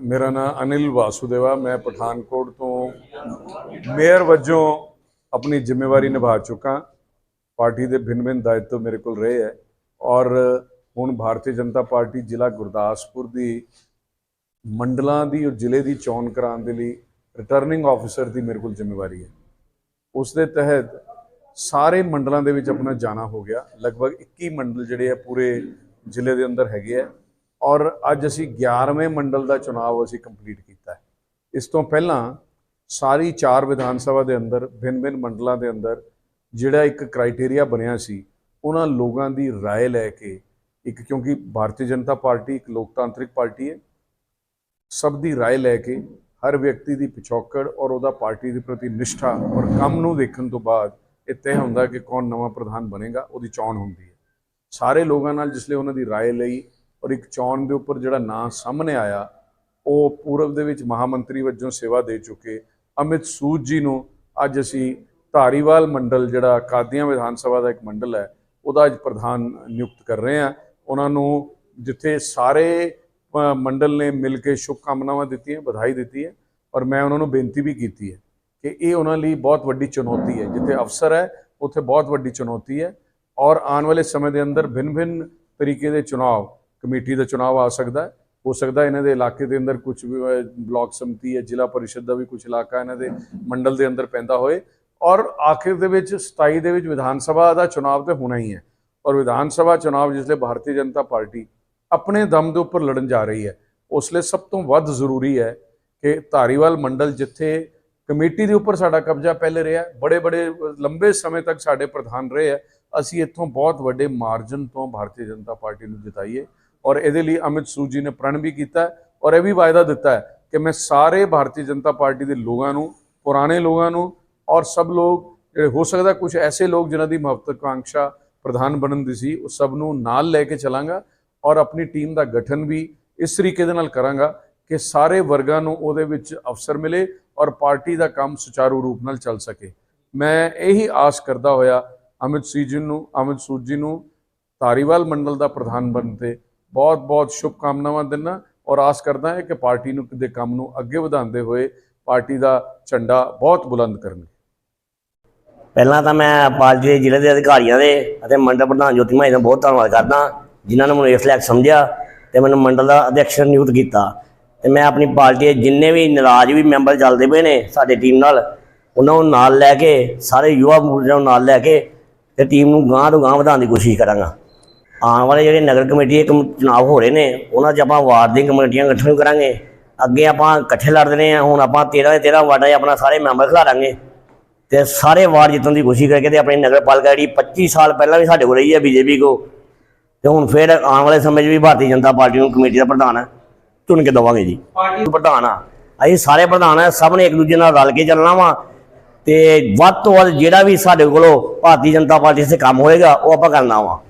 ਮੇਰਾ ਨਾਮ ਅਨਿਲ ਵਾਸੂਦੇਵਾ, ਮੈਂ ਪਠਾਨਕੋਟ ਤੋਂ ਮੇਅਰ ਵਜੋਂ ਆਪਣੀ ਜ਼ਿੰਮੇਵਾਰੀ ਨਿਭਾ ਚੁੱਕਾ। ਪਾਰਟੀ ਦੇ ਭਿੰਨ-ਭਿੰਨ ਦਾਇਿਤਵ ਮੇਰੇ ਕੋਲ ਰਹੇ ਹੈ ਔਰ ਹੁਣ ਭਾਰਤੀ ਜਨਤਾ ਪਾਰਟੀ ਜ਼ਿਲ੍ਹਾ ਗੁਰਦਾਸਪੁਰ ਦੀ ਮੰਡਲਾਂ ਦੀ ਔਰ ਜ਼ਿਲ੍ਹੇ ਦੀ ਚੋਣ ਕਰਾਉਣ ਦੇ ਲਈ ਰਿਟਰਨਿੰਗ ਆਫੀਸਰ ਦੀ ਮੇਰੇ ਕੋਲ ਜ਼ਿੰਮੇਵਾਰੀ ਹੈ। ਉਸ ਦੇ ਤਹਿਤ ਸਾਰੇ ਮੰਡਲਾਂ ਦੇ ਵਿੱਚ ਆਪਣਾ ਜਾਣਾ ਹੋ ਗਿਆ। ਲਗਭਗ 21 ਮੰਡਲ ਜਿਹੜੇ ਆ ਪੂਰੇ ਜ਼ਿਲ੍ਹੇ ਦੇ ਅੰਦਰ ਹੈਗੇ ਆ ਔਰ ਅੱਜ ਅਸੀਂ 11ਵੇਂ ਮੰਡਲ ਦਾ ਚੁਣਾਵ ਅਸੀਂ ਕੰਪਲੀਟ ਕੀਤਾ ਹੈ ਇਸ ਤੋਂ ਪਹਿਲਾਂ ਸਾਰੀ ਚਾਰ ਵਿਧਾਨ ਸਭਾ ਦੇ ਅੰਦਰ ਭਿੰਨ-ਭਿੰਨ ਮੰਡਲਾਂ ਦੇ ਅੰਦਰ ਜਿਹੜਾ ਇੱਕ ਕ੍ਰਾਈਟੇਰੀਆ ਬਣਿਆ ਸੀ ਉਹਨਾਂ ਲੋਕਾਂ ਦੀ رائے ਲੈ ਕੇ ਇੱਕ ਕਿਉਂਕਿ ਭਾਰਤੀ ਜਨਤਾ ਪਾਰਟੀ ਇੱਕ ਲੋਕਤਾਂਤਰਿਕ ਪਾਰਟੀ ਹੈ ਸਭ ਦੀ رائے ਲੈ ਕੇ ਹਰ ਵਿਅਕਤੀ ਦੀ ਪਿਛੋਕੜ ਔਰ ਉਹਦਾ ਪਾਰਟੀ ਦੇ ਪ੍ਰਤੀ ਨਿਸ਼ਠਾ ਔਰ ਕੰਮ ਨੂੰ ਦੇਖਣ ਤੋਂ ਬਾਅਦ ਇਹ ਤੈਅ ਹੁੰਦਾ ਕਿ ਕੌਣ ਨਵਾਂ ਪ੍ਰਧਾਨ ਬਣੇਗਾ ਉਹਦੀ ਚੋਣ ਹੁੰਦੀ ਹੈ ਸਾਰੇ ਲੋਕਾਂ ਨਾਲ ਜਿਸਲੇ ਉਹਨਾਂ ਦੀ رائے ਲਈ ਔਰ ਇੱਕ ਚੋਣ ਦੇ ਉੱਪਰ ਜਿਹੜਾ ਨਾਂ ਸਾਹਮਣੇ ਆਇਆ, ਉਹ ਪੂਰਬ ਦੇ ਵਿੱਚ ਮਹਾਮੰਤਰੀ ਵਜੋਂ ਸੇਵਾ ਦੇ ਚੁੱਕੇ ਅਮਿਤ ਸੂਦ ਜੀ ਨੂੰ। ਅੱਜ ਅਸੀਂ ਧਾਰੀਵਾਲ ਮੰਡਲ ਜਿਹੜਾ ਕਾਦੀਆਂ ਵਿਧਾਨ ਸਭਾ ਦਾ ਇੱਕ ਮੰਡਲ ਹੈ, ਉਹਦਾ ਅੱਜ ਪ੍ਰਧਾਨ ਨਿਯੁਕਤ ਕਰ ਰਹੇ ਹਾਂ। ਉਹਨਾਂ ਨੂੰ ਜਿੱਥੇ ਸਾਰੇ ਮੰਡਲ ਨੇ ਮਿਲ ਕੇ ਸ਼ੁਭਕਾਮਨਾਵਾਂ ਦਿੱਤੀਆਂ, ਵਧਾਈ ਦਿੱਤੀ ਹੈ ਔਰ ਮੈਂ ਉਹਨਾਂ ਨੂੰ ਬੇਨਤੀ ਵੀ ਕੀਤੀ ਹੈ ਕਿ ਇਹ ਉਹਨਾਂ ਲਈ ਬਹੁਤ ਵੱਡੀ ਚੁਣੌਤੀ ਹੈ। ਜਿੱਥੇ ਅਫਸਰ ਹੈ, ਉੱਥੇ ਬਹੁਤ ਵੱਡੀ ਚੁਣੌਤੀ ਹੈ ਔਰ ਆਉਣ ਵਾਲੇ ਸਮੇਂ ਦੇ ਅੰਦਰ ਭਿੰਨ-ਭਿੰਨ ਤਰੀਕੇ ਦੇ ਚੁਣਾਵ ਕਮੇਟੀ ਦਾ ਚੁਣਾਵ ਆ ਸਕਦਾ ਹੈ। ਹੋ ਸਕਦਾ ਇਹਨਾਂ ਦੇ ਇਲਾਕੇ ਦੇ ਅੰਦਰ ਕੁਝ ਬਲਾਕ ਸਮਿਤੀ ਹੈ, ਜ਼ਿਲ੍ਹਾ ਪਰਿਸ਼ਦ ਦਾ ਵੀ ਕੁਝ ਇਲਾਕਾ ਇਹਨਾਂ ਦੇ ਮੰਡਲ ਦੇ ਅੰਦਰ ਪੈਂਦਾ ਹੋਏ। ਔਰ ਆਖਿਰ ਦੇ ਵਿੱਚ 27 ਦੇ ਵਿੱਚ ਵਿਧਾਨ ਸਭਾ ਦਾ ਚੁਣਾਵ ਤੇ ਹੋਣਾ ਹੀ ਹੈ। ਔਰ ਵਿਧਾਨ ਸਭਾ ਚੁਣਾਵ ਜਿਸਲੇ ਭਾਰਤੀ ਜਨਤਾ ਪਾਰਟੀ ਆਪਣੇ ਦਮ ਦੇ ਉੱਪਰ ਲੜਨ ਜਾ ਰਹੀ ਹੈ, ਉਸ ਲਈ ਸਭ ਤੋਂ ਵੱਧ ਜ਼ਰੂਰੀ ਹੈ ਕਿ ਧਾਰੀਵਾਲ ਮੰਡਲ ਜਿੱਥੇ ਕਮੇਟੀ ਦੇ ਉੱਪਰ ਸਾਡਾ ਕਬਜ਼ਾ ਪਹਿਲੇ ਰਿਹਾ ਬੜੇ ਬੜੇ ਲੰਬੇ ਸਮੇਂ ਤੱਕ ਸਾਡੇ ਪ੍ਰਧਾਨ ਰਹੇ ਹੈ, ਅਸੀਂ ਇੱਥੋਂ ਬਹੁਤ ਵੱਡੇ ਮਾਰਜਨ ਤੋਂ ਭਾਰਤੀ ਜਨਤਾ ਪਾਰਟੀ ਨੂੰ ਜਿਤਾਈਏ। ਔਰ ਇਹਦੇ ਲਈ ਅਮਿਤ ਸੂਦ ਜੀ ਨੇ ਪ੍ਰਣ ਵੀ ਕੀਤਾ ਔਰ ਇਹ ਵੀ ਵਾਅਦਾ ਦਿੱਤਾ ਹੈ ਕਿ ਮੈਂ ਸਾਰੇ ਭਾਰਤੀ ਜਨਤਾ ਪਾਰਟੀ ਦੇ ਲੋਕਾਂ ਨੂੰ, ਪੁਰਾਣੇ ਲੋਕਾਂ ਨੂੰ ਔਰ ਸਭ ਲੋਕ, ਜਿਹੜੇ ਹੋ ਸਕਦਾ ਕੁਝ ਐਸੇ ਲੋਕ ਜਿਨ੍ਹਾਂ ਦੀ ਮਹੱਤਵਕਾਂक्षा ਪ੍ਰਧਾਨ ਬਣਨ ਦੀ ਸੀ, ਉਹ ਸਭ ਨੂੰ ਨਾਲ ਲੈ ਕੇ ਚਲਾਂਗਾ ਔਰ ਆਪਣੀ ਟੀਮ ਦਾ ਗਠਨ ਵੀ ਇਸ ਤਰੀਕੇ ਦੇ ਨਾਲ ਕਰਾਂਗਾ ਕਿ ਸਾਰੇ ਵਰਗਾਂ ਨੂੰ ਉਹਦੇ ਵਿੱਚ ਅਵਸਰ ਮਿਲੇ ਔਰ ਪਾਰਟੀ ਦਾ ਕੰਮ ਸੁਚਾਰੂ ਰੂਪ ਨਾਲ ਚੱਲ ਸਕੇ। ਮੈਂ ਇਹੀ ਆਸ ਕਰਦਾ ਹੋਇਆ ਅਮਿਤ ਸੀ ਜੀ ਨੂੰ, ਅਮਿਤ ਸੂਦ ਜੀ ਨੂੰ ਧਾਰੀਵਾਲ ਮੰਡਲ ਦਾ ਪ੍ਰਧਾਨ ਬਣਨ ਤੇ ਬਹੁਤ ਬਹੁਤ ਸ਼ੁਭ ਕਾਮਨਾਵਾਂ ਦਿੰਦਾ ਔਰ ਆਸ ਕਰਦਾ ਹਾਂ ਕਿ ਪਾਰਟੀ ਨੂੰ ਦੇ ਕੰਮ ਨੂੰ ਅੱਗੇ ਵਧਾਉਂਦੇ ਹੋਏ ਪਾਰਟੀ ਦਾ ਝੰਡਾ ਬਹੁਤ ਬੁਲੰਦ ਕਰਨਗੇ। ਪਹਿਲਾਂ ਤਾਂ ਮੈਂ ਪਾਰਟੀ ਦੇ ਜ਼ਿਲ੍ਹੇ ਦੇ ਅਧਿਕਾਰੀਆਂ ਦੇ ਅਤੇ ਮੰਡਲ ਪ੍ਰਧਾਨ ਜੋਤੀ ਮਾਈ ਦਾ ਬਹੁਤ ਧੰਨਵਾਦ ਕਰਦਾ, ਜਿਨ੍ਹਾਂ ਨੇ ਮੈਨੂੰ ਇਸ ਲਾਇਕ ਸਮਝਿਆ ਤੇ ਮੈਨੂੰ ਮੰਡਲ ਦਾ ਅਧਿਕਸ਼ ਨਿਯੁਕਤ ਕੀਤਾ। ਤੇ ਮੈਂ ਆਪਣੀ ਪਾਰਟੀ ਦੇ ਜਿੰਨੇ ਵੀ ਨਾਰਾਜ਼ ਵੀ ਮੈਂਬਰ ਚੱਲਦੇ ਪਏ ਨੇ ਸਾਡੀ ਟੀਮ ਨਾਲ, ਉਹਨਾਂ ਨੂੰ ਨਾਲ ਲੈ ਕੇ, ਸਾਰੇ ਯੁਵਾ ਮੋਰਚਾ ਨੂੰ ਨਾਲ ਲੈ ਕੇ ਤੇ ਟੀਮ ਨੂੰ ਗਾਂਹ ਤੋਂ ਗਾਂਹ ਵਧਾਉਣ ਦੀ ਕੋਸ਼ਿਸ਼ ਕਰਾਂਗਾ। ਆਉਣ ਵਾਲੇ ਜਿਹੜੇ ਨਗਰ ਕਮੇਟੀ ਦੇ ਕਮ- ਚੁਣਾਵ ਹੋ ਰਹੇ ਨੇ ਉਹਨਾਂ 'ਚ ਆਪਾਂ ਵਾਰਡ ਦੀਆਂ ਕਮੇਟੀਆਂ ਗਠਨ ਕਰਾਂਗੇ। ਅੱਗੇ ਆਪਾਂ ਇਕੱਠੇ ਲੜਦੇ ਹਾਂ ਹੁਣ ਆਪਾਂ 13 ਦੇ 13 ਵਾਰਡਾਂ 'ਚ ਆਪਣਾ ਸਾਰੇ ਮੈਂਬਰ ਖਿਲਾਰਾਂਗੇ ਤੇ ਸਾਰੇ ਵਾਰਡ ਜਿੱਤਣ ਦੀ ਕੋਸ਼ਿਸ਼ ਕਰਕੇ ਤੇ ਆਪਣੀ ਨਗਰ ਪਾਲਿਕਾ ਜਿਹੜੀ 25 ਸਾਲ ਪਹਿਲਾਂ ਵੀ ਸਾਡੇ ਕੋਲ ਰਹੀ ਹੈ ਬੀਜੇਪੀ ਕੋ ਤੇ ਹੁਣ ਫਿਰ ਆਉਣ ਵਾਲੇ ਸਮੇਂ 'ਚ ਵੀ ਭਾਰਤੀ ਜਨਤਾ ਪਾਰਟੀ ਨੂੰ ਕਮੇਟੀ ਦਾ ਪ੍ਰਧਾਨ ਚੁਣ ਕੇ ਦੇਵਾਂਗੇ ਜੀ। ਪਾਰਟੀ ਪ੍ਰਧਾਨ ਆ। ਅਸੀਂ ਸਾਰੇ ਪ੍ਰਧਾਨ ਆ ਸਭ ਨੇ ਇੱਕ ਦੂਜੇ ਨਾਲ ਰਲ ਕੇ ਚੱਲਣਾ ਵਾ। ਤੇ ਵੱਧ ਤੋਂ ਵੱਧ ਜਿਹੜਾ ਵੀ ਸਾਡੇ ਕੋਲੋਂ ਭਾਰਤੀ ਜਨਤਾ ਪਾਰਟੀ ਸੇ ਕੰਮ ਹੋਏਗਾ ਉਹ ਆਪਾਂ ਕਰਨਾ ਵਾ।